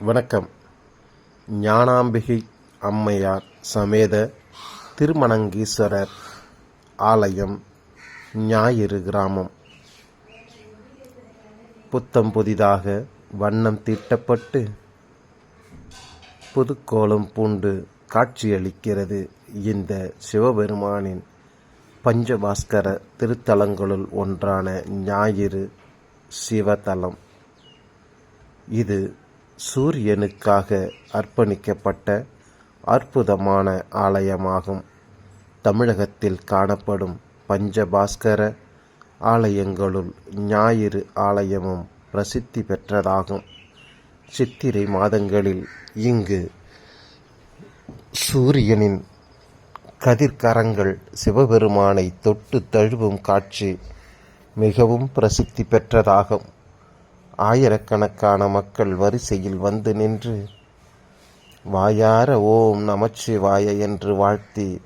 வணக்கம். ஞானாம்பிகை அம்மையார் சமேத திருமணங்கீஸ்வரர் ஆலயம் ஞாயிறு கிராமம். புத்தம் புதிதாக வண்ணம் தீட்டப்பட்டு புதுக்கோலம் பூண்டு காட்சியளிக்கிறது. இந்த சிவபெருமானின் பஞ்சபாஸ்கர திருத்தலங்களுள் ஒன்றான ஞாயிறு சிவதலம் இது சூரியனுக்காக அர்ப்பணிக்கப்பட்ட அற்புதமான ஆலயமாகும். தமிழகத்தில் காணப்படும் பஞ்சபாஸ்கர ஆலயங்களுள் ஞாயிறு ஆலயமும் பிரசித்தி பெற்றதாகும். சித்திரை மாதங்களில் இங்கு சூரியனின் கதிர்கரங்கள் சிவபெருமானை தொட்டு தழுவும் காட்சி மிகவும் பிரசித்தி பெற்றதாகும். ஆயிரக்கணக்கான மக்கள் வரிசையில் வந்து நின்று வாயார ஓம் நமச்சிவாய என்று வாழ்த்தி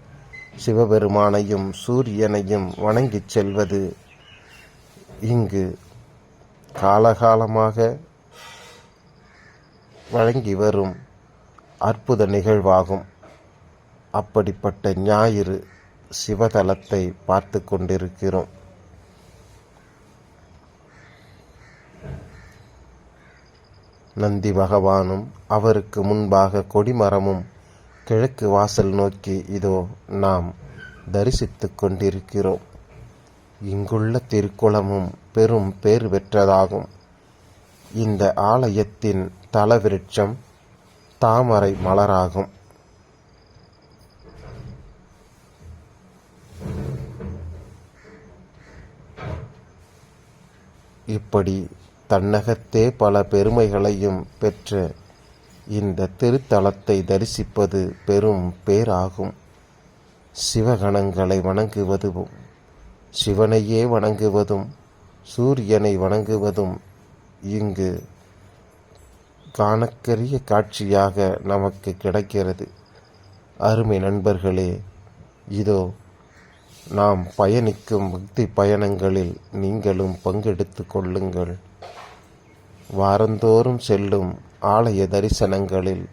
சிவபெருமானையும் சூரியனையும் வணங்கிச் செல்வது இங்கு காலகாலமாக வழங்கி வரும் அற்புத நிகழ்வாகும். அப்படிப்பட்ட ஞாயிறு சிவதலத்தை பார்த்து கொண்டிருக்கிறோம். நந்தி பகவானும் அவருக்கு முன்பாக கொடிமரமும் கிழக்கு வாசல் நோக்கி இதோ நாம் தரிசித்து கொண்டிருக்கிறோம். இங்குள்ள திருக்குளமும் பெரும் பேர் பெற்றதாகும். இந்த ஆலயத்தின் தலவிருட்சம் தாமரை மலராகும். இப்படி தன்னகத்தே பல பெருமைகளையும் பெற்ற இந்த திருத்தலத்தை தரிசிப்பது பெரும் பேராகும். சிவகணங்களை வணங்குவதும் சிவனையே வணங்குவதும் சூரியனை வணங்குவதும் இங்கு காணக்கரிய காட்சியாக நமக்கு கிடைக்கிறது. அருமை நண்பர்களே இதோ நாம் பயணிக்கும் பக்தி பயணங்களில் நீங்களும் பங்கெடுத்து கொள்ளுங்கள். வாரந்தோறும் செல்லும் ஆலய தரிசனங்களில்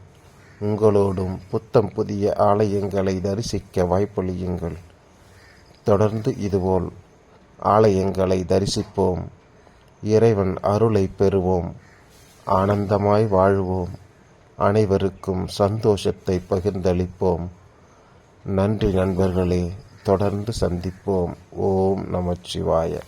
உங்களோடும் புத்தம் புதிய ஆலயங்களை தரிசிக்க வாய்ப்பளியுங்கள். தொடர்ந்து இதுபோல் ஆலயங்களை தரிசிப்போம். இறைவன் அருளை பெறுவோம். ஆனந்தமாய் வாழ்வோம். அனைவருக்கும் சந்தோஷத்தை பகிர்ந்தளிப்போம். நன்றி நண்பர்களே. தொடர்ந்து சந்திப்போம். ஓம் நமச்சிவாய.